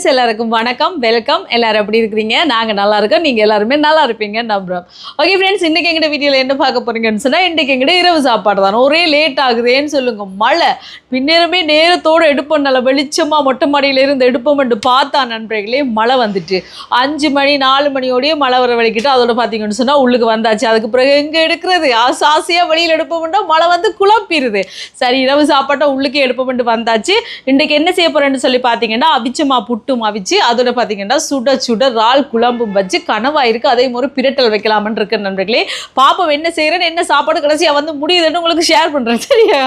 Friends எல்லாருக்கும் வணக்கம் welcome எல்லாரும் எப்படி இருக்கிறீங்க? நாங்கள் நல்லா இருக்கோம். நீங்கள் எல்லாருமே நல்லா இருப்பீங்க நம்புறோம். ஓகே ஃப்ரெண்ட்ஸ் இன்றைக்கி எங்கிட்ட வீடியோவில் என்ன பார்க்க போகிறீங்கன்னு சொன்னால் இன்றைக்கி எங்கிட்ட இரவு சாப்பாடு தான். ஒரே லேட் ஆகுதேன்னு சொல்லுங்க. மழை. பின்னேரமே நேரத்தோடு எடுப்போம். நல்ல வெளிச்சமாக மொட்டை மாடியில இருந்து எடுப்போம்னு பார்த்தா நண்பர்களே மழை வந்துட்டு. அஞ்சு மணி நாலு மணியோடய மழை வர வலிக்கிட்டு அதோட பார்த்தீங்கன்னு சொன்னால் உள்ளுக்கு வந்தாச்சு. அதுக்கு பிறகு எங்கே எடுக்கிறது? ஆசை ஆசையாக வெளியில் எடுப்போம்னா மழை வந்து குழப்பிடுது. சரி இரவு சாப்பாட்டை உள்ளுக்கே எடுப்போம்னு வந்தாச்சு. இன்றைக்கு என்ன செய்ய போகிறேன்னு சொல்லி பார்த்தீங்கன்னா அவிச்சமா புட்டும் அவிச்சு அதோட பார்த்தீங்கன்னா சுட சுட இறால் குழம்பும் வச்சு கனவா இருக்கு. அதே மாதிரி பிரட்டல் வைக்கலாம்னு இருக்கு நண்பர்களே. பாப்பம் என்ன செய்கிறேன்னு என்ன சாப்பாடு கடைசியாக வந்து முடியுதுன்னு உங்களுக்கு ஷேர் பண்ணுறேன் சரியா?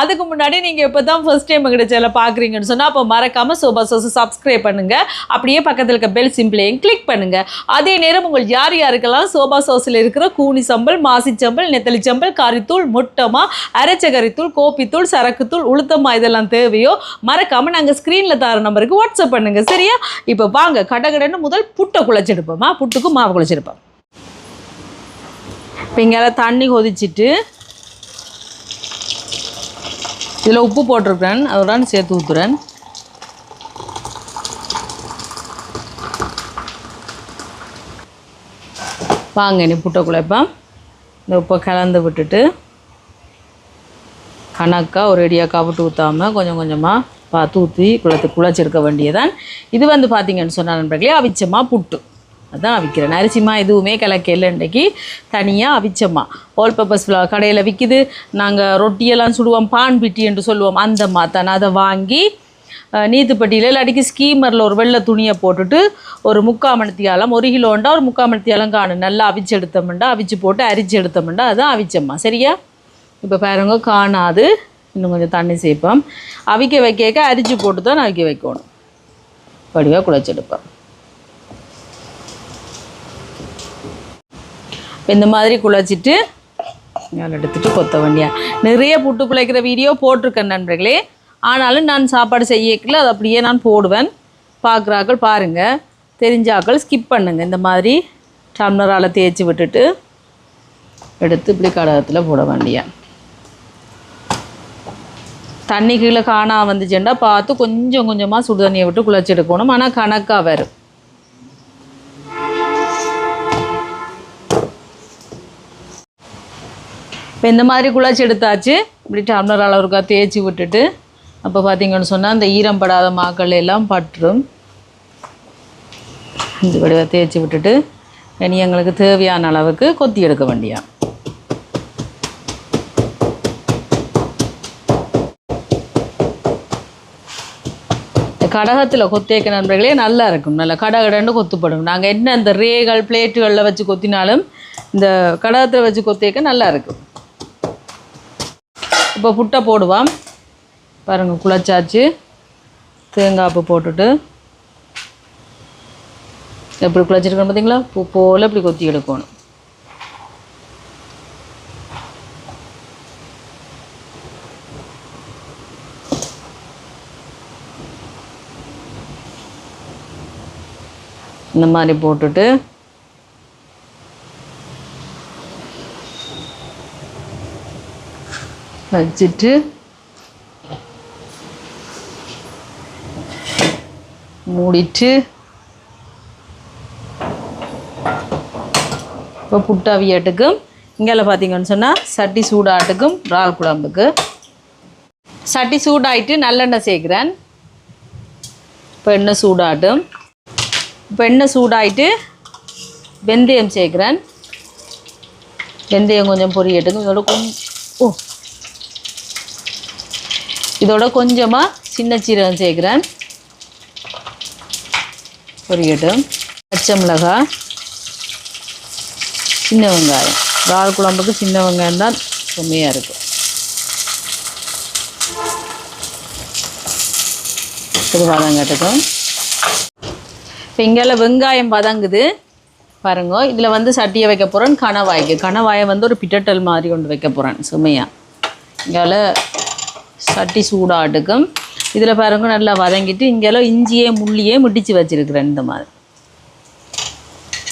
அதுக்கு முன்னாடி நீங்கள் இப்போ தான் ஃபர்ஸ்ட் டைம் எங்கிட்ட பார்க்குறீங்கன்னு சொன்னால் அப்போ மறக்காம சோபா சோஸ் சப்ஸ்கிரைப் பண்ணுங்க. அப்படியே பக்கத்தில் இருக்க பெல் சிம்பிளையும் கிளிக் பண்ணுங்க. அதே நேரம் உங்கள் யார் யாருக்கெல்லாம் சோபா சோஸில் இருக்கிற கூனி சம்பல் மாசி சம்பல் நெத்தலி சம்பல் கறித்தூள் முட்டமா அரைச்ச கறித்தூள் கோப்பித்தூள் சரக்குத்தூள் உளுத்தமா இதெல்லாம் தேவையோ மறக்காம நாங்கள் ஸ்க்ரீனில் தர நம்பருக்கு வாட்ஸ்அப் பண்ணுங்க சரியா? இப்போ வாங்க கடகடன்னு முதல் புட்டை குழச்செடுப்போமா புட்டுக்கு மாவு குழச்செடுப்போம் இப்போ இங்கே தண்ணி கொதிச்சிட்டு இதில் உப்பு போட்டிருக்கிறேன். அதோட சேர்த்து ஊற்றுறேன் வாங்க நீ புட்டை குழைப்பேன் இந்த உப்பை கலந்து விட்டுட்டு கணக்காக ஒரு அடியாக கவிட்டு ஊற்றாமல் கொஞ்சம் கொஞ்சமாக பார்த்து ஊற்றி குளத்து குழச்செடுக்க வேண்டியதான் இது வந்து பார்த்தீங்கன்னு சொன்னால் நண்பர்களே அவிச்சமாக புட்டு. அதான் அவிக்கிறேன் அரிசிமா எதுவுமே கலக்கையில் இன்றைக்கி. தனியாக அவிச்சம்மா. ஆல் பர்பஸ் கடையில் விற்கிது நாங்கள் ரொட்டியெல்லாம் சுடுவோம் பான் பிட்டி என்று சொல்லுவோம். அந்த மாத்தான் அதை வாங்கி நீத்துப்பட்டியில் இல்லாட்டிக்கு ஸ்கீமரில் ஒரு வெள்ளை துணியை போட்டுட்டு ஒரு முக்காமணத்தியாலம் ஒரு கிலோண்டா ஒரு முக்காமணத்தியாலம் காணும் நல்லா அவிச்சு எடுத்தோம்ண்டா அவிச்சு போட்டு அரிச்சு எடுத்தோம்ண்டா அதுதான் அவிச்சம்மா. சரியா? இப்போ பாருங்க காணாது. இன்னும் கொஞ்சம் தண்ணி சேர்ப்போம் அவிக்க வைக்க அரிச்சு போட்டு தான் அவிக்க வைக்கணும். படிவாக குழச்செடுப்பேன் இந்த மாதிரி குழச்சிட்டு மேலே எடுத்துட்டு கொத்த வேண்டியா நிறைய புட்டு பிழைக்கிற வீடியோ போட்டிருக்கேன் நண்பர்களே. ஆனாலும் நான் சாப்பாடு செய்யக்கல அது அப்படியே நான் போடுவேன். பார்க்குறாக்கள் பாருங்கள் தெரிஞ்சாக்கள் ஸ்கிப் பண்ணுங்க. இந்த மாதிரி டம்ளரால் தேய்ச்சி விட்டுட்டு எடுத்து இப்படி கடகத்தில் போட வேண்டியேன் தண்ணி கீழே காணா வந்துச்சுன்னா பார்த்து கொஞ்சம் கொஞ்சமாக சுடு தண்ணியை விட்டு குழச்சி எடுக்கணும் ஆனால் கணக்காக வரும் இப்போ இந்த மாதிரி குழச்சி எடுத்தாச்சு இப்படி டம்ளர் அளவுக்கா தேய்ச்சி விட்டுட்டு அப்போ பார்த்தீங்கன்னு சொன்னால் அந்த ஈரம் படாத மாக்கள் எல்லாம் பற்றும். இந்த வடிவாக தேய்ச்சி விட்டுட்டு இனி எங்களுக்கு தேவையான அளவுக்கு கொத்தி எடுக்க வேண்டியா கடகத்தில் கொத்தேக்க நண்பர்களே நல்லா இருக்கும். நல்லா கடகடன்னு கொத்துப்படும். நாங்கள் என்ன இந்த ரேகள் பிளேட்டுகளில் வச்சு கொத்தினாலும் இந்த கடகத்தில் வச்சு கொத்தேக்க நல்லா இருக்கும். இப்போ புட்டை போடுவோம். பாருங்கள் குழச்சாச்சு. தேங்காய் பூ போட்டுட்டு. எப்படி குழச்சிருக்கணும் பார்த்தீங்களா பூ போல் இப்படி கொத்தி எடுக்கணும். இந்த மாதிரி போட்டுட்டு வச்சுட்டு மூடிட்டு இப்போ புட்டாவியாட்டுக்கும் இங்கே பார்த்தீங்கன்னு சொன்னால் சட்டி சூடாட்டுக்கும் இறால் குழம்புக்கு. சட்டி சூடாயிட்டு நல்லெண்ணெய் சேர்க்குறேன். இப்போ எண்ணெய் சூடாட்டும். இப்போ எண்ணெய் சூடாயிட்டு வெந்தயம் சேர்க்குறேன். வெந்தயம் கொஞ்சம் பொரியட்டுக்கும் இதோட கொஞ் ஓ. இதோட கொஞ்சமாக சின்ன சீரகம் சேர்க்குறேன். பொரியட்டும் பச்சை மிளகாய் சின்ன வெங்காயம். இறால் குழம்புக்கு சின்ன வெங்காயம் தான் செம்மையாக இருக்கும் இது வதங்கட்டுக்கும் இப்போ இங்கே வெங்காயம் வதங்குது. பாருங்க இதில் வந்து சட்டியை வைக்க போகிறேன் கணவாய்க்கு. கணவாயை வந்து ஒரு பிட்டட்டல் மாதிரி கொண்டு வைக்க போகிறேன் சுமையாக இங்கால சட்டி சூடாட்டுக்கும். இதில் பாருங்க நல்லா வதங்கிட்டு இங்கெல்லாம் இஞ்சியே முள்ளியே முடித்து வச்சிருக்கிறேன் இந்த மாதிரி.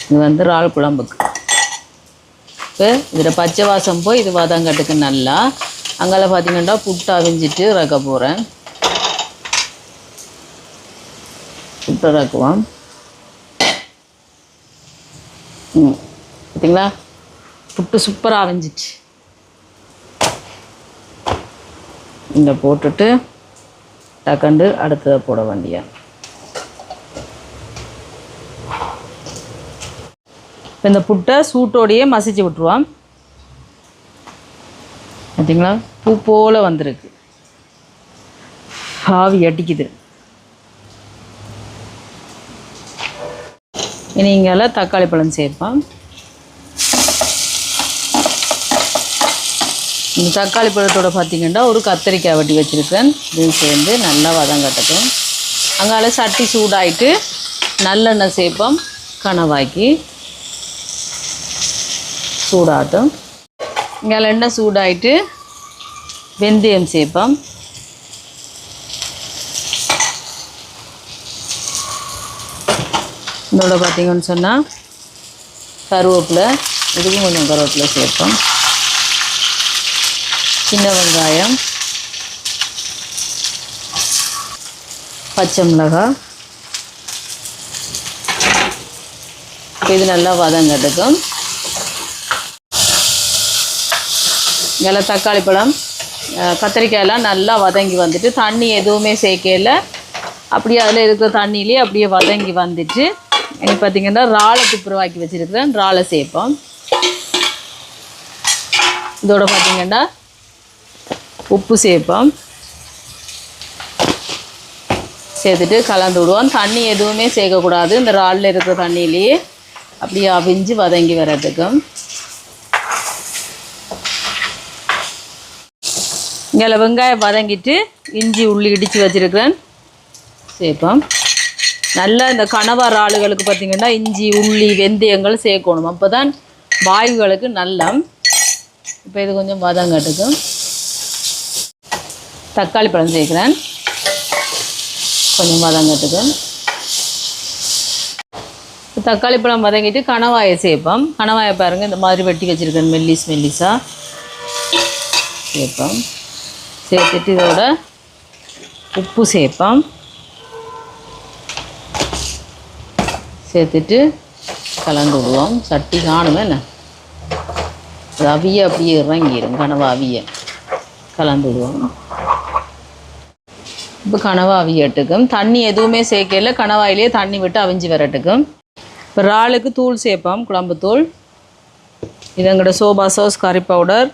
இது வந்து இறால் குழம்புக்கு. இப்போ இதில் பச்சை வாசம் போய் இது வதங்கட்டுக்கு நல்லா அங்கால பார்த்தீங்கன்னா புட்டு அவிஞ்சிட்டு இறக்க போகிறேன் புட்டு இறக்குவோம். ம். பார்த்தீங்களா புட்டு சூப்பராக அவிஞ்சிச்சு இந்த போட்டுட்டு டக்கண்டு அடுத்ததை போட வேண்டிய இப்போ இந்த புட்டை சூட்டோடையே மசிச்சு விட்ருவான் பார்த்தீங்களா பூ போல் வந்திருக்கு. ஆவி அடிக்குது. இனி இங்கே தக்காளி பழம் சேர்ப்போம். இந்த தக்காளி பழத்தோட பார்த்தீங்கன்னா ஒரு கத்திரிக்காய் வட்டி வச்சுருக்கேன். இதையும் சேர்ந்து நல்லா வதங்கட்டட்டும் அங்கால சட்டி சூடாயிட்டு நல்லெண்ணெய் சேர்ப்போம். கனவாக்கி சூடாட்டும். இங்கே எண்ணெய் சூடாயிட்டு வெந்தயம் சேர்ப்போம். இதோட பார்த்தீங்கன்னு சொன்னால் கருவேப்பிலை இதுக்கும் கொஞ்சம் கருவேப்பிலை சேர்ப்போம். சின்ன வெங்காயம் பச்சை மிளகாய். இது நல்லா வதங்கட்டுக்கும் இதில் தக்காளி பழம் கத்திரிக்காயெல்லாம் நல்லா வதங்கி வந்துட்டு தண்ணி எதுவுமே சேர்க்கல. அப்படியே அதில் இருக்கிற தண்ணியிலே அப்படியே வதங்கி வந்துட்டு இனி பார்த்தீங்கன்னா இறாலை துப்புரவாக்கி வச்சுருக்கிறேன். இறாலை சேர்ப்போம். இதோட பார்த்தீங்கன்னா உப்பு சேர்ப்போம். சேர்த்துட்டு கலந்து விடுவோம். தண்ணி எதுவுமே சேர்க்கக்கூடாது. இந்த இறாலில் இருக்கிற தண்ணியிலேயே அப்படியே அவிஞ்சு வதங்கி வர்றதுக்கும். இங்கே வெங்காயம் வதங்கிட்டு இஞ்சி உள்ளி இடித்து வச்சுருக்கிறேன். சேர்ப்போம். நல்லா இந்த கணவர் ஆளுகளுக்கு பார்த்திங்கன்னா இஞ்சி உள்ளி வெந்தயங்கள் சேர்க்கணும். அப்போ தான் வாயுகளுக்கு நல்லா இப்போ இது கொஞ்சம் வதங்கட்டுக்கும் தக்காளி பழம் சேர்க்குறேன். கொஞ்சம் வதங்கட்டுக்கும் தக்காளி பழம் வதங்கிட்டு கணவாயை சேர்ப்போம். கணவாயை பாருங்கள் இந்த மாதிரி வெட்டி வச்சுருக்கேன் மெல்லிஸ் மெல்லிஸாக சேர்ப்போம். சேர்த்துட்டு இதோட உப்பு சேர்ப்போம். சேர்த்துட்டு கலந்து விடுவோம். சட்டி காணுமே என்ன? அது அவிய அப்படியே இறங்கிடும் கனவா அவிய கலந்து விடுவோம். இப்போ கனவா அவியட்டுக்கும் தண்ணி எதுவுமே சேர்க்கல. கணவாயிலேயே தண்ணி விட்டு அவிஞ்சு வரட்டுக்கும். இப்போ இறாலுக்கு தூள் சேர்ப்போம். குழம்பு தூள். இது எங்களோட சோபா சாஸ் கறி பவுடர்.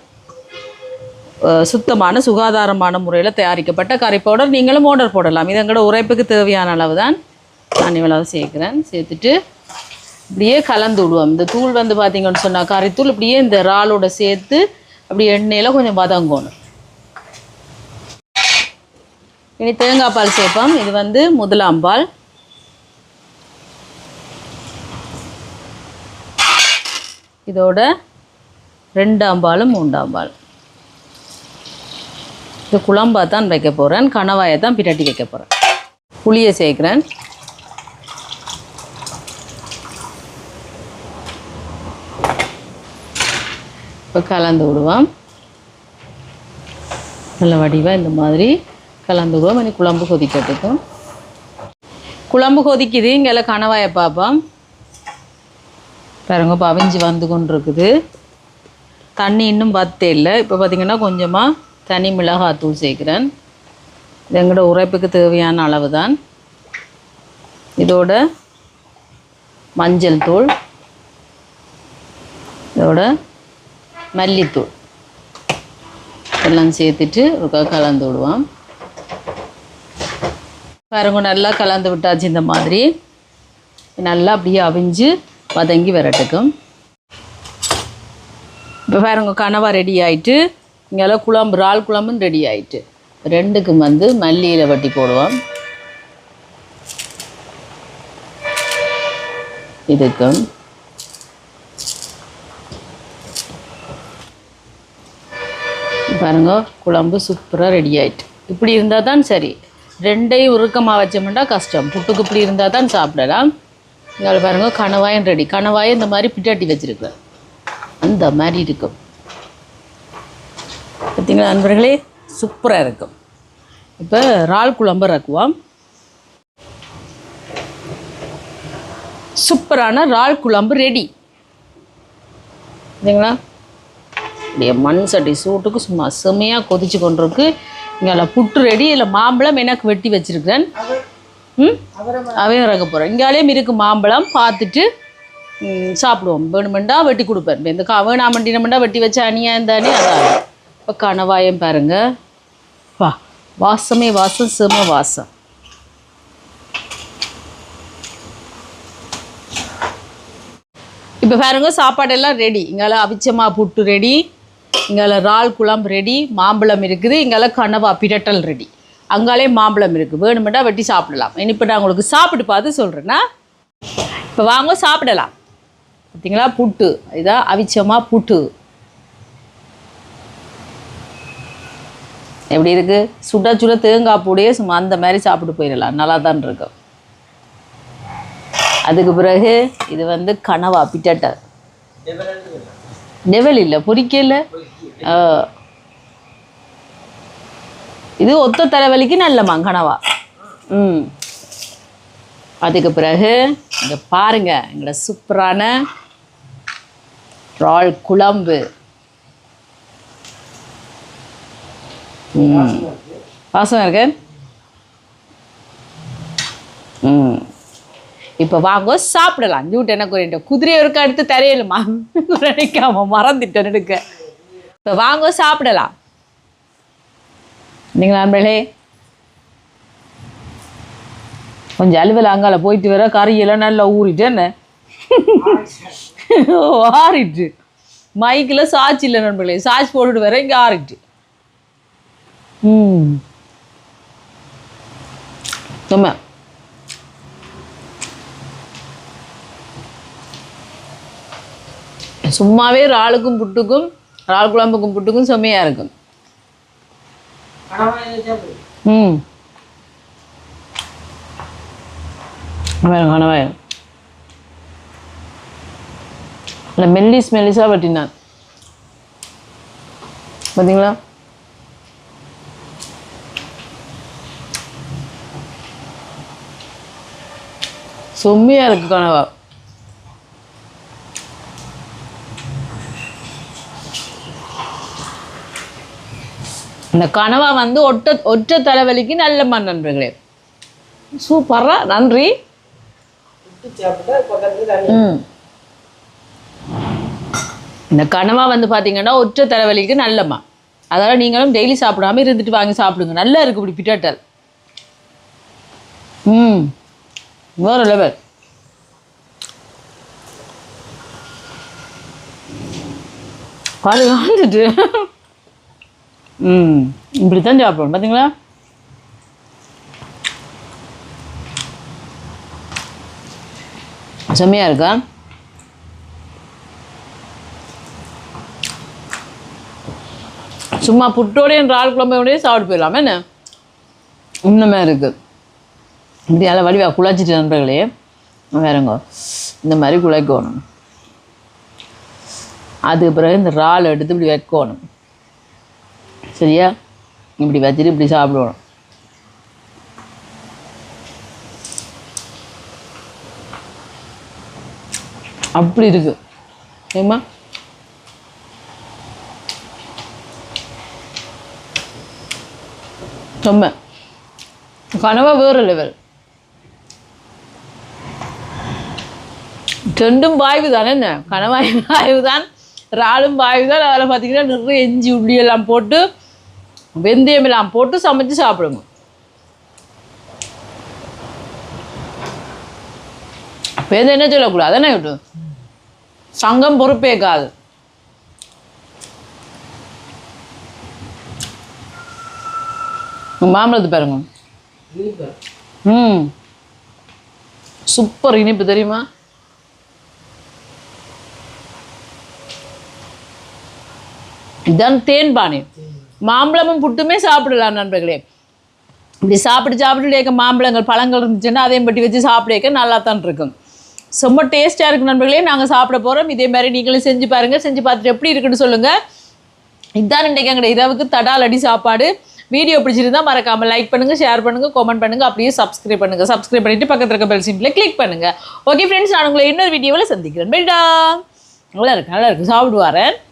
சுத்தமான சுகாதாரமான முறையில் தயாரிக்கப்பட்ட கறி பவுடர். நீங்களும் ஆர்டர் போடலாம். இது எங்களோட உரைப்புக்கு தேவையான அளவு தான் நான் இவ்வளவு சேர்க்குறேன். சேர்த்துட்டு இப்படியே கலந்து விடுவோம். இந்த தூள் வந்து பார்த்தீங்கன்னு சொன்னால் கறித்தூள் இப்படியே இந்த இறாலோட சேர்த்து அப்படி எண்ணெயில் கொஞ்சம் வதங்கணும். இனி தேங்காய் பால் சேர்ப்போம். இது வந்து முதலாம் பால். இதோட ரெண்டாம் பாலும் மூன்றாம் பால். இது குழம்பா தான் வைக்க போகிறேன் கணவாயை தான் பிரட்டி வைக்க போகிறேன் புளியை சேர்க்குறேன். இப்போ கலந்து விடுவோம். நல்ல வடிவாக இந்த மாதிரி கலந்து விடுவோம். இனி குழம்பு கொதிக்கட்டுக்கும் குழம்பு கொதிக்குது. இங்கே கணவாயை பார்ப்போம். பாருங்க பவிஞ்சு வந்து கொண்டு இருக்குது தண்ணி இன்னும் பத்தே இல்லை. இப்போ பார்த்திங்கன்னா கொஞ்சமாக தனி மிளகாத்தூள் சேர்க்குறேன். இது எங்களோட உரைப்புக்கு தேவையான அளவு தான் இதோட மஞ்சள் தூள். இதோட மல்லித்தூள். எல்லாம் சேர்த்துட்டு ஒரு கலந்து விடுவோம். பாருங்க நல்லா கலந்து விட்டாச்சு இந்த மாதிரி. நல்லா அப்படியே அவிஞ்சு வதங்கி வரட்டுக்கும். இப்போ பாருங்க கனவா ரெடி ஆயிட்டு இங்கெல்லாம் குழம்பு இறால் குழம்பும் ரெடி ஆயிட்டு. ரெண்டுக்கும் வந்து மல்லியில் வட்டி போடுவோம். இதுக்கும். பாருங்க. குழம்பு சூப்பராக ரெடி ஆயிட்டு. இப்படி இருந்தால் தான் சரி. ரெண்டையும் உருக்கமாக வச்சோம்னா கஷ்டம். புட்டுக்கு இப்படி இருந்தால் தான் சாப்பிடலாம். இங்கே பாருங்க கணவாயம் ரெடி கணவாயம் இந்த மாதிரி பிட்டாட்டி வச்சுருக்கேன். அந்த மாதிரி இருக்கும். பார்த்தீங்களா நண்பர்களே? சூப்பராக இருக்கும். இப்போ இறால் குழம்பு இறக்குவோம். சூப்பரான இறால் குழம்பு ரெடி சரிங்களா அப்படியே மண் சட்டி சூட்டுக்கு சும்மா செமையாக கொதிச்சு கொண்டிருக்கு. இங்கே புட்டு ரெடி இல்லை மாம்பழம் எனக்கு வெட்டி வச்சிருக்கிறேன். ம்? அவையும் இறக்க போகிறேன் இங்காலேயும் இருக்குது மாம்பழம். பார்த்துட்டு சாப்பிடுவோம். வேணுமெண்டா வெட்டி கொடுப்பேன். இந்த கா வேணாமண்டினமெண்டா வெட்டி வச்ச அணியாக இருந்தானே அதான் இப்போ கணவாயம் பாருங்க. வா வாசமே வாசம் செம வாசம். இப்போ பாருங்க சாப்பாடெல்லாம் ரெடி இங்கே அவிச்சமா புட்டு ரெடி இங்கால இறால் குழம்பு ரெடி மாம்பழம் இருக்குது. இங்கால கனவா பிரட்டல் ரெடி அங்காலே மாம்பழம் இருக்குது வேணுமெண்டா வெட்டி சாப்பிடலாம். இப்போ நான் உங்களுக்கு சாப்பிட்டு பார்த்து சொல்கிறேன்னா இப்போ வாங்க சாப்பிடலாம். பார்த்தீங்களா புட்டு. இதான் அவிச்சமாக புட்டு. எப்படி இருக்குது சுட சுட தேங்காய் பூடையே சும்மா அந்த மாதிரி சாப்பிட்டு போயிடலாம். நல்லா தான் இருக்கும். அதுக்கு பிறகு இது வந்து கனவா பிட்டட்டை நெவல் இல்லை பொரிக்கல இது ஒத்த தலைவலிக்கு நல்ல மங்கனவா ம். அதுக்கு பிறகு இங்கே பாருங்க எங்களோட சூப்பரான ரால் குழம்பு. ம். வாசம் இருக்கு ம். இப்போ வாங்க சாப்பிடலாம். ஜூட் எனக்கு ஒரு குதிரை இருக்க அடுத்து தரையிலுமா? நினைக்காம மறந்துட்டேன் எடுக்க. இப்போ வாங்க சாப்பிடலாம். நீங்கள் நண்பர்களே கொஞ்சம் அலுவல் அங்கால போயிட்டு வர கறியெல்லாம் நல்லா ஊறிட்டு என்ன? ஆறிட்டு. மைக்கில் சாட்சி இல்லை நண்பர்களே சாட்சி போட்டுட்டு வர இங்கே ஆறிட்டு. ம். சும்மா. சும்மாவே இறாலுக்கும் புட்டுக்கும் இறால் குழம்புக்கும் புட்டுக்கும் செம்மையாக இருக்கும். ம். வேணும் கணவாயம் இல்லை மெல்லிஸ் மெல்லிஸாக வெட்டினான். பார்த்தீங்களா செம்மையாக இருக்கு கனவா இந்த கனவா வந்து ஒட்ட ஒற்ற தலைவலிக்கு நல்லம்மா நண்பர்களே சூப்பரா நன்றி. ம். இந்த கனவா வந்து பார்த்தீங்கன்னா ஒற்றை தலைவலிக்கு நல்லம்மா அதனால் நீங்களும் டெய்லி சாப்பிடாம இருந்துட்டு வாங்கி சாப்பிடுங்க. நல்லா இருக்கு இப்படி பிட்டாட்டல். ம். வேறு லெவல் பாருங்க வந்துட்டு. ம் இப்படி தான் சாப்பிடணும் பார்த்தீங்களா செம்மையாக இருக்கா? சும்மா புட்டோடையும் இறால் குழம்பையோடய சாப்பிட்டு போயிடலாமே என்ன? இன்னுமே இருக்குது இப்படி நல்லா வடிவா குழாச்சிட்டு நண்பர்களே வேறங்க இந்த மாதிரி குழைக்கணும். அதுக்கு பிறகு இந்த இறால் எடுத்து இப்படி வைக்கணும். சரியா இப்படி வச்சுட்டு இப்படி சாப்பிடுவோம். அப்படி இருக்கு. ஏமா ரொம்ப கனவா வேறு லெவல் ரெண்டும் பாய்வு தானே என்ன? கணவாய் வாய்வு தான் இறாலும் பாய்வு தான் அதில் பார்த்தீங்கன்னா நிறைய இஞ்சி உள்ளி எல்லாம் போட்டு வெந்தயம் எல்லாம் போட்டு சமைச்சு சாப்பிடுங்க. பேருந்து என்ன சொல்லக்கூடாது? தானே விட்டு சங்கம் பொறுப்பேக்காது மாம்பழத்து பாருங்க. ம். சூப்பர் இனிப்பு தெரியுமா? இதான் தேன்பானி மாம்பழமும் புட்டுமே சாப்பிடலாம் நண்பர்களே. இப்படி சாப்பிட்டு சாப்பிட்டு இருக்க மாம்பழங்கள் பழங்கள் இருந்துச்சுன்னா அதையும் பட்டி வச்சு சாப்பிடக்க நல்லா தான் இருக்கும். ரொம்ப டேஸ்ட்டாக இருக்கும் நண்பர்களே. நாங்கள் சாப்பிட போகிறோம் இதே மாதிரி நீங்களும் செஞ்சு பாருங்கள் செஞ்சு பார்த்துட்டு எப்படி இருக்குன்னு சொல்லுங்கள் இதுதான் இன்றைக்கு எங்களுடைய இரவுக்கு தடால் அடி சாப்பாடு. வீடியோ பிடிச்சிருந்தா மறக்காமல் லைக் பண்ணுங்க ஷேர் பண்ணுங்கள் கமெண்ட் பண்ணுங்க அப்படியே சப்ஸ்கிரைப் பண்ணுங்கள் சப்ஸ்கிரைப் பண்ணிட்டு பக்கத்தில் இருக்க பெல் சிம்பிளில் கிளிக் பண்ணுங்கள் ஓகே ஃப்ரெண்ட்ஸ் நான் உங்களை இன்னொரு வீடியோவில் சந்திக்கிறேன். பெல்டா நல்லா இருக்கு நல்லா இருக்கு. சாப்பிட்டு